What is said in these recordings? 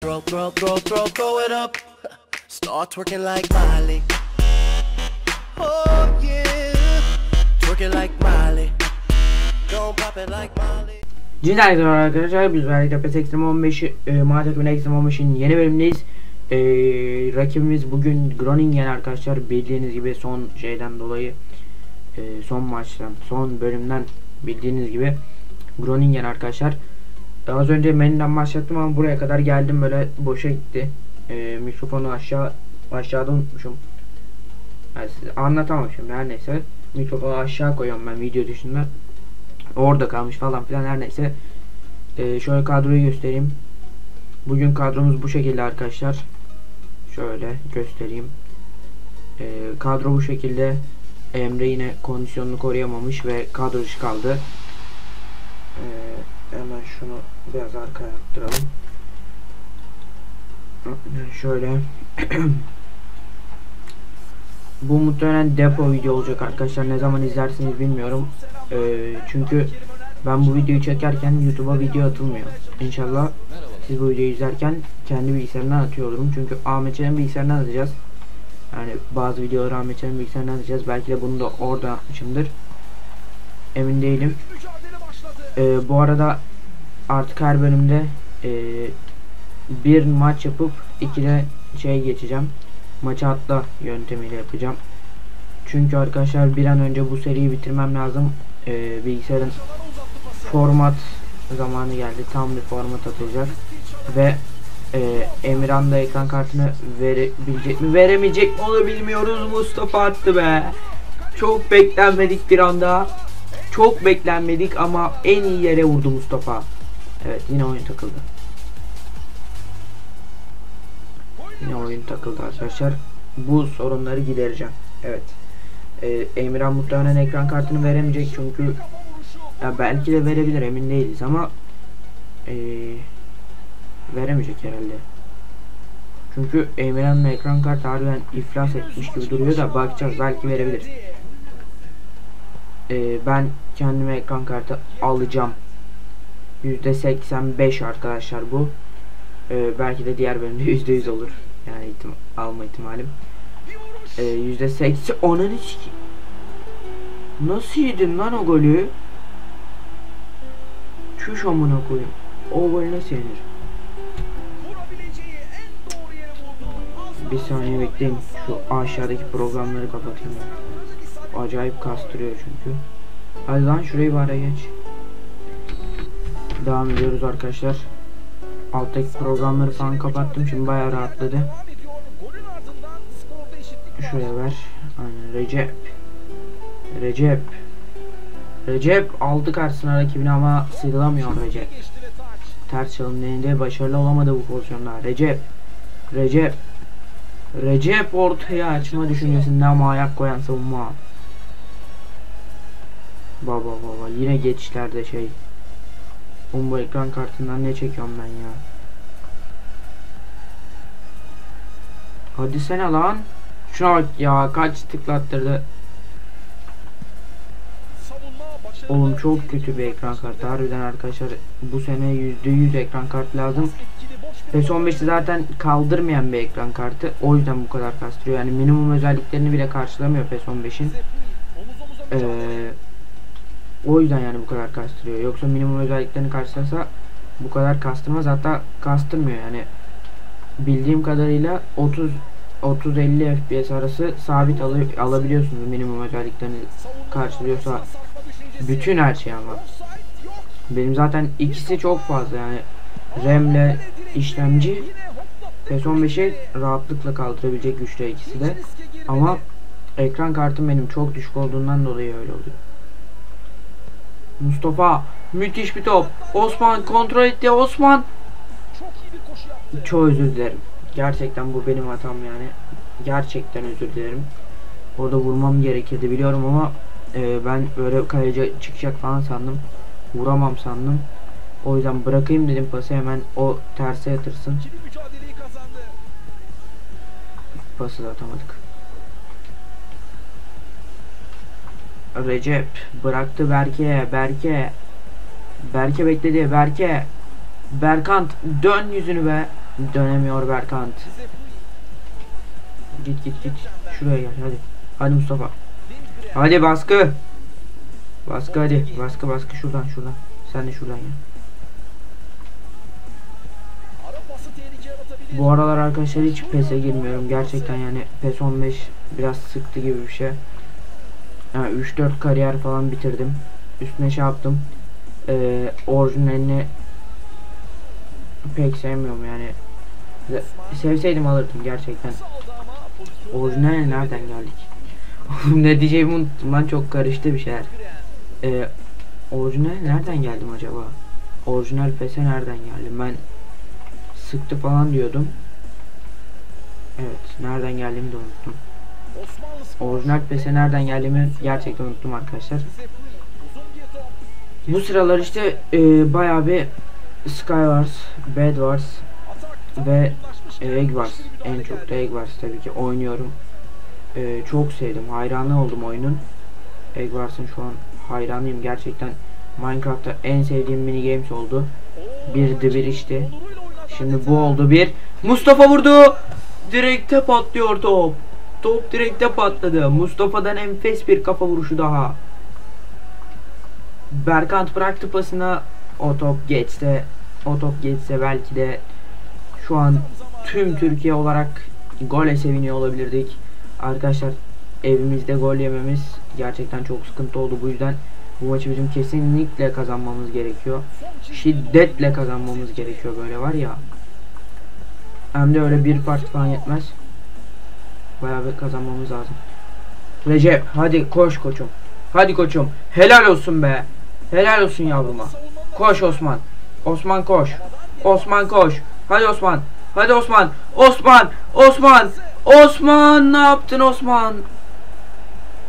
Throw, throw, throw, throw, throw it up. Start twerking like Miley. Oh yeah. Twerking like Miley. Don't pop it like Miley. Var arkadaşlar biz verdik PES Extreme 15'i e, Mahat Ekmen Extreme 15'in yeni bölümündeyiz e, Rakibimiz bugün Groningen arkadaşlar bildiğiniz gibi son şeyden dolayı e, Son maçtan son bölümden bildiğiniz gibi Groningen arkadaşlar e, Az önce menüden başlattım ama buraya kadar geldim böyle boşa gitti. E, Mikrofonu aşağı aşağıda unutmuşum. Yani size anlatamamışım her neyse. Mikrofonu aşağı koyuyorum ben video dışında. Orada kalmış falan filan her neyse. Ee, şöyle kadroyu göstereyim. Bugün kadromuz bu şekilde arkadaşlar. Şöyle göstereyim. Ee, kadro bu şekilde. Emre yine kondisyonunu koruyamamış ve kadro dışı kaldı. ee, şunu biraz arkaya attıralım şöyle bu muhtemelen depo video olacak arkadaşlar ne zaman izlersiniz bilmiyorum ee, çünkü ben bu videoyu çekerken YouTube'a video atılmıyor. İnşallah siz bu videoyu izlerken kendi bilgisayarımdan atıyor olurum. Çünkü Ahmet Çelik'in bilgisayarından atacağız. Yani bazı videoları Ahmet Çelik'in bilgisayarından atacağız. Belki de bunu da orada atmışımdır. Emin değilim. Ee, bu arada artık her bölümde e, bir maç yapıp iki de şey geçeceğim. Maçı atla yöntemiyle yapacağım. Çünkü arkadaşlar bir an önce bu seriyi bitirmem lazım. Ee, bilgisayarın format zamanı geldi. Tam bir format atılacak. Ve e, Emirhan da ekran kartını verebilecek mi? Veremeyecek mi onu bilmiyoruz. Mustafa attı be. Çok beklenmedik bir anda. Çok beklenmedik ama en iyi yere vurdu Mustafa. Evet yine oyun takıldı. Yine oyun takıldı arkadaşlar. Bu sorunları gidereceğim. Evet. Ee, Emirhan muhtemelen ekran kartını veremeyecek çünkü ya belki de verebilir emin değiliz ama ee, veremeyecek herhalde. Çünkü Emirhan'ın ekran kartı harbiden iflas etmiş gibi duruyor da bakacağız belki verebilir. Ee, ben kendime ekran kartı alacağım. %85 arkadaşlar bu. Ee, belki de diğer bölümde %100 olur. Yani ihtim alma ihtimalim. Ee, %80 ananı siki. Nasıl yedin lan o golü? Çüş amına koyayım. O gol nasıl yenir? Bir saniye bekleyin. Şu aşağıdaki programları kapatayım. Acayip kastırıyor çünkü. Hadi lan şurayı bari geç. Devam ediyoruz arkadaşlar. Alttaki programları falan kapattım. Şimdi bayağı rahatladı. Şuraya ver. Aynen Recep. Recep. Recep aldı karşısına rakibini ama sıyrılamıyor Recep. Ters çalım denedi. Başarılı olamadı bu pozisyonda. Recep. Recep. Recep ortaya açma düşüncesinde ama ayak koyan savunma. Baba baba yine geçişlerde şey. Oğlum bu ekran kartından ne çekiyorum ben ya. Hadi sene lan. Şuna bak ya kaç tıklattırdı. Oğlum çok kötü bir ekran kartı. Harbiden arkadaşlar bu sene %100 ekran kartı lazım. PES 15'i zaten kaldırmayan bir ekran kartı. O yüzden bu kadar kastırıyor. Yani minimum özelliklerini bile karşılamıyor PES 15'in. Ee, o yüzden yani bu kadar kastırıyor. Yoksa minimum özelliklerini karşılasa bu kadar kastırmaz. Hatta kastırmıyor yani. Bildiğim kadarıyla 30 30-50 FPS arası sabit al alabiliyorsunuz minimum özelliklerini karşılıyorsa bütün her şey ama benim zaten ikisi çok fazla yani RAM'le işlemci PES 15'e rahatlıkla kaldırabilecek güçte ikisi de ama ekran kartım benim çok düşük olduğundan dolayı öyle oluyor Mustafa müthiş bir top. Osman kontrol etti. Osman. Çok özür dilerim. Gerçekten bu benim hatam yani. Gerçekten özür dilerim. Orada vurmam gerekirdi biliyorum ama e, ben böyle kaleci çıkacak falan sandım. Vuramam sandım. O yüzden bırakayım dedim pası hemen o terse yatırsın. Pası da atamadık Recep bıraktı Berke Berke Berke bekledi Berke Berkant dön yüzünü be Dönemiyor Berkant. Git git git. Şuraya gel hadi. Hadi Mustafa. Hadi baskı. Baskı hadi. Baskı baskı şuradan şuradan. Sen de şuradan ya. Bu aralar arkadaşlar hiç PES'e girmiyorum. Gerçekten yani PES 15 biraz sıktı gibi bir şey. Yani 3-4 kariyer falan bitirdim. Üstüne şey yaptım. Ee, orijinalini pek sevmiyorum yani. Sevseydim alırdım gerçekten. Orijinale nereden geldik? Ne diyeceğimi unuttum lan çok karıştı bir şeyler. Ee, orijinale nereden geldim acaba? Orijinal PES'e nereden geldim? Ben sıktı falan diyordum. Evet, nereden geldiğimi de unuttum. Orijinal PES'e nereden geldiğimi gerçekten unuttum arkadaşlar. Bu sıralar işte e, bayağı bir Skywars, Bed Wars ve Egg Wars en çok da Egg Wars tabii ki oynuyorum. E, çok sevdim, hayranı oldum oyunun. Egg Wars'ın şu an hayranıyım gerçekten. Minecraft'ta en sevdiğim mini games oldu. Bir de bir işte. Şimdi bu oldu bir. Mustafa vurdu. Direkte patlıyor top. Top direkte patladı. Mustafa'dan enfes bir kafa vuruşu daha. Berkant bıraktı pasına. O top geçse, o top geçse belki de şu an tüm Türkiye olarak gole seviniyor olabilirdik. Arkadaşlar evimizde gol yememiz gerçekten çok sıkıntı oldu. Bu yüzden bu maçı bizim kesinlikle kazanmamız gerekiyor. Şiddetle kazanmamız gerekiyor böyle var ya. Hem de öyle bir part falan yetmez. Bayağı bir kazanmamız lazım. Recep hadi koş koçum. Hadi koçum. Helal olsun be. Helal olsun yavruma. Koş Osman. Osman koş. Osman koş. Hadi Osman. Hadi Osman. Osman. Osman. Osman ne yaptın Osman?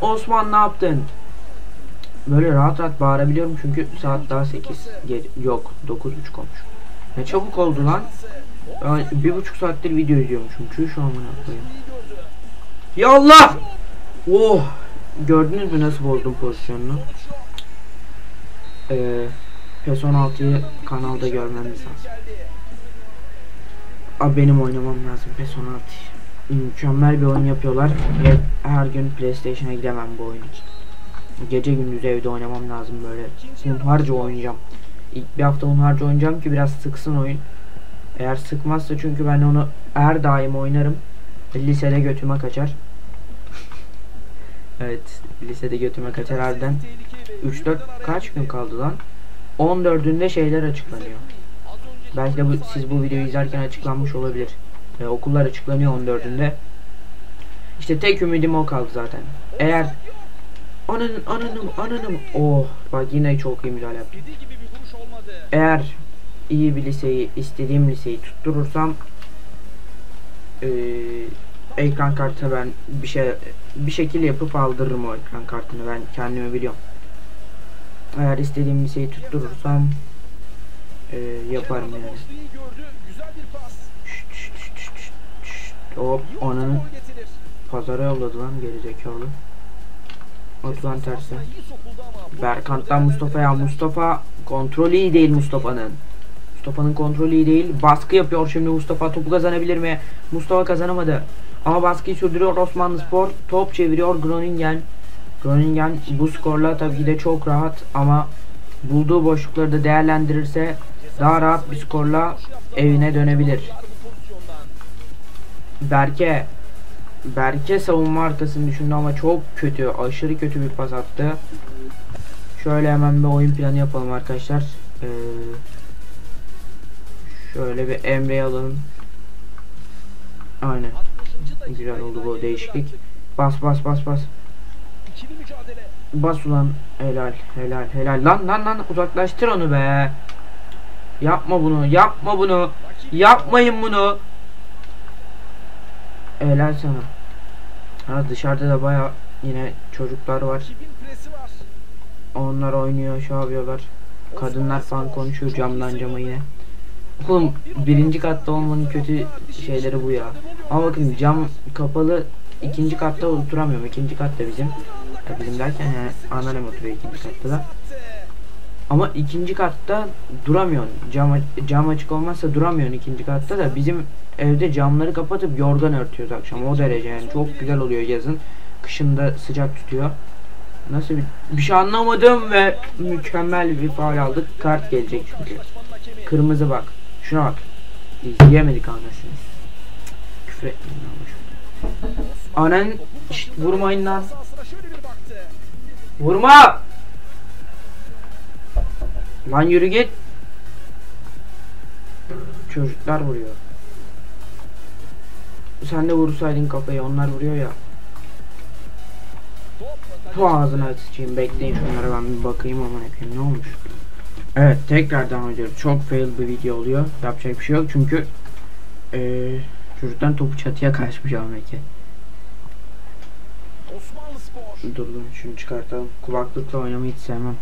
Osman ne yaptın? Böyle rahat rahat bağırabiliyorum çünkü saat daha 8. Ge- yok 9.30 olmuş. Ne çabuk oldu lan. Ben bir buçuk saattir video izliyormuşum. Çüş şu amına koyayım. Ya Allah! Oh! Gördünüz mü nasıl bozdum pozisyonunu? Ee, PES 16'yı kanalda görmemiz lazım. Abi benim oynamam lazım PES 16'yı. Mükemmel bir oyun yapıyorlar her gün PlayStation'a gidemem bu oyun için. Gece gündüz evde oynamam lazım böyle. Hunharca oynayacağım. İlk bir hafta hunharca oynayacağım ki biraz sıksın oyun. Eğer sıkmazsa çünkü ben onu her daim oynarım. Lisede götüme kaçar. evet, lisede götüme kaçar harbiden. 3-4 kaç gün kaldı lan? 14'ünde şeyler açıklanıyor. Belki de bu, siz bu videoyu izlerken açıklanmış olabilir. Ee, okullar açıklanıyor 14'ünde. İşte tek ümidim o kaldı zaten. Eğer ananın ananım ananım oh bak yine çok iyi müdahale yaptım. Eğer iyi bir liseyi istediğim liseyi tutturursam eee ekran kartını ben bir şey bir şekilde yapıp aldırırım o ekran kartını ben kendimi biliyorum. Eğer istediğim liseyi tutturursam eee yaparım yani. Hop onun pazara yolladı lan gerizekalı. Oturan tersi. Berkant'tan Mustafa'ya Mustafa kontrolü iyi değil Mustafa'nın. Mustafa'nın kontrolü iyi değil. Baskı yapıyor şimdi Mustafa. Topu kazanabilir mi? Mustafa kazanamadı. Ama baskıyı sürdürüyor Osmanlı Spor. Top çeviriyor Groningen. Groningen bu skorla tabii ki de çok rahat ama bulduğu boşlukları da değerlendirirse daha rahat bir skorla evine dönebilir. Berke Berke savunma arkasını düşündü ama çok kötü, aşırı kötü bir pas attı. Şöyle hemen bir oyun planı yapalım arkadaşlar. Ee, şöyle bir Emre'yi alalım. Aynen. Güzel oldu bu değişiklik. Bas bas bas bas. Bas ulan. Helal helal helal. Lan lan lan uzaklaştır onu be. Yapma bunu yapma bunu. Yapmayın bunu. Helal sana. Ha dışarıda da baya yine çocuklar var. Onlar oynuyor, şey yapıyorlar. Kadınlar falan konuşuyor camdan cama yine. Oğlum birinci katta olmanın kötü şeyleri bu ya. Ama bakın cam kapalı ikinci katta oturamıyorum. İkinci katta bizim. Ya bizim derken yani anneannem oturuyor ikinci katta da. Ama ikinci katta duramıyorsun. Cam, cam açık olmazsa duramıyorsun ikinci katta da bizim evde camları kapatıp yorgan örtüyoruz akşam o derece yani çok güzel oluyor yazın. Kışında sıcak tutuyor. Nasıl bir, bir şey anlamadım ve mükemmel bir faul aldık. Kart gelecek çünkü. Kırmızı bak. Şuna bak. İzleyemedik anasını. Küfür etmeyin boş. Anan Şşt, vurmayın lan. Vurma! Lan yürü git. Çocuklar vuruyor. Sen de vursaydın kafayı onlar vuruyor ya. Bu ağzına sıçayım bekleyin şunlara ben bir bakayım yapayım ne olmuş. Evet tekrar devam ediyoruz. Çok fail bir video oluyor. Yapacak bir şey yok çünkü eee çocuktan topu çatıya kaçmış Ahmet'e. Dur dur şunu çıkartalım. Kulaklıkla oynamayı hiç sevmem.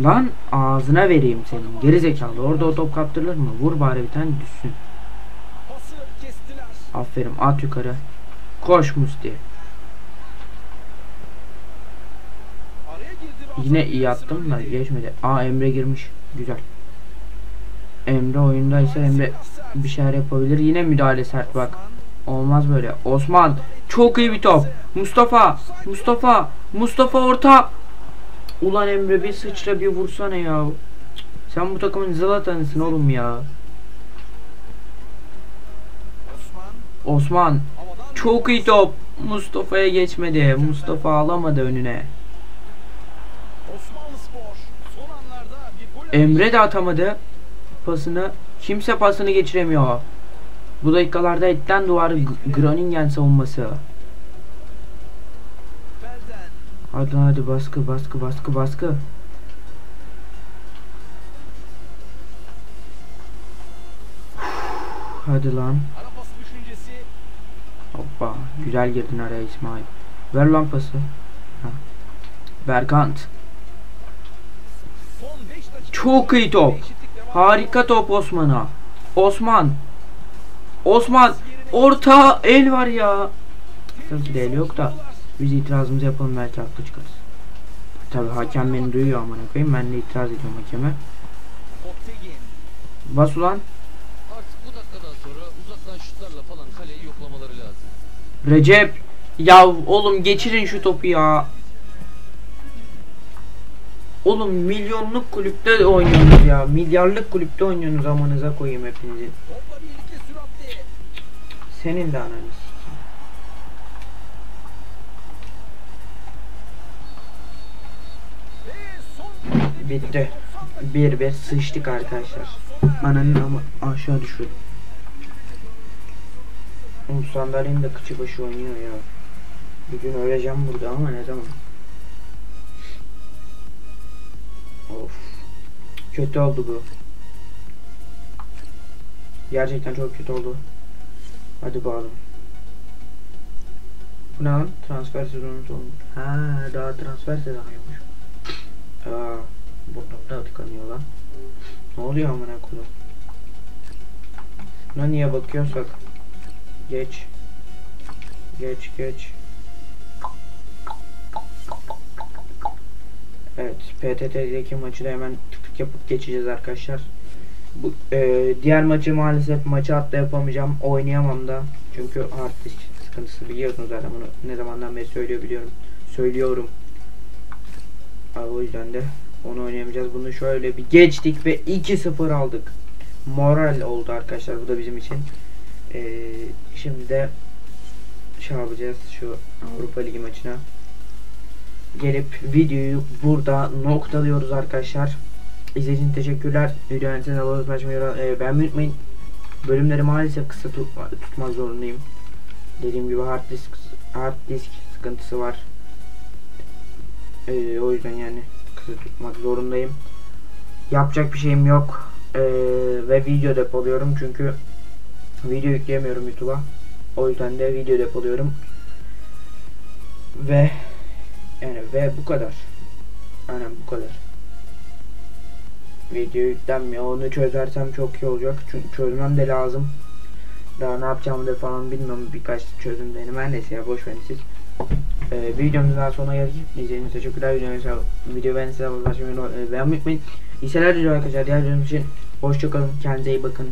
Lan ağzına vereyim senin geri zekalı. Orada o top kaptırılır mı? Vur bari bir tane düşsün. Aferin at yukarı. Koş Musti. Yine iyi attım da geçmedi. Aa Emre girmiş. Güzel. Emre oyundaysa Emre bir şeyler yapabilir. Yine müdahale sert bak. Olmaz böyle. Osman çok iyi bir top. Mustafa Mustafa Mustafa orta. Ulan Emre bir sıçra bir vursana ya. Sen bu takımın Zlatan'ısın oğlum ya. Osman çok iyi top. Mustafa'ya geçmedi. Mustafa alamadı önüne. Emre de atamadı pasını. Kimse pasını geçiremiyor. Bu dakikalarda etten duvar G- Groningen savunması. Hadi hadi baskı baskı baskı baskı. Hadi lan. Hoppa. Güzel girdin araya İsmail. Ver lan pası. Ha. Berkant. Çok iyi top. Harika top Osman'a. Osman. Osman. Orta el var ya. Tabii de el yok da. Biz itirazımızı yapalım belki haklı çıkarız. Tabi hakem beni duyuyor amına koyayım. Ben de itiraz ediyorum hakeme. Bas ulan. Artık bu dakikadan sonra uzaktan şutlarla falan kaleyi yoklamaları lazım. Recep. Ya oğlum geçirin şu topu ya. Oğlum milyonluk kulüpte oynuyorsunuz ya. Milyarlık kulüpte oynuyorsunuz amanıza koyayım hepinizi. Senin de ananı. Bitti. Bir bir sıçtık arkadaşlar. Ananın ama aşağı düşürdüm. Oğlum sandalyenin de kıçı başı oynuyor ya. Bir gün öleceğim burada ama ne zaman? Kötü oldu bu. Gerçekten çok kötü oldu. Hadi bakalım. Bu ne lan? Transfer sezonu olmuş. Ha, daha transfer sezonu yokmuş. Aa, burnum da tıkanıyor lan. Ne oluyor amına koyayım? Buna niye bakıyorsak? Geç. Geç geç. Evet, PTT'deki maçı da hemen tık tık yapıp geçeceğiz arkadaşlar. Bu e, diğer maçı maalesef maçı hatta yapamayacağım, oynayamam da. Çünkü hard disk sıkıntısı biliyorsunuz zaten bunu ne zamandan beri söylüyor biliyorum. Söylüyorum. Abi, o yüzden de onu oynayamayacağız. Bunu şöyle bir geçtik ve 2-0 aldık. Moral oldu arkadaşlar bu da bizim için. Ee, şimdi de şey yapacağız şu Avrupa Ligi maçına. Gelip videoyu burada noktalıyoruz arkadaşlar. İzlediğiniz için teşekkürler. Videoyu beğendiyseniz abone olmayı paylaşmayı e, beğenmeyi unutmayın. Bölümleri maalesef kısa tutma, tutmak zorundayım. Dediğim gibi hard disk hard disk sıkıntısı var. Ee, o yüzden yani kısa tutmak zorundayım. Yapacak bir şeyim yok. Ee, ve video depoluyorum çünkü video yükleyemiyorum YouTube'a. O yüzden de video depoluyorum. Ve yani ve bu kadar. Aynen bu kadar. Video yüklenmiyor. Onu çözersem çok iyi olacak. Çünkü çözmem de lazım. Daha ne yapacağımı da falan bilmiyorum. Birkaç çözüm dedim. Her neyse ya boş verin siz. Ee, videomuzun daha sonuna geldik. İzlediğiniz için teşekkürler. Videoyu video abone olmayı unutmayın. Beğenmeyi unutmayın. İyi seyirler arkadaşlar. Diğer videomuz için hoşçakalın. Kendinize iyi bakın.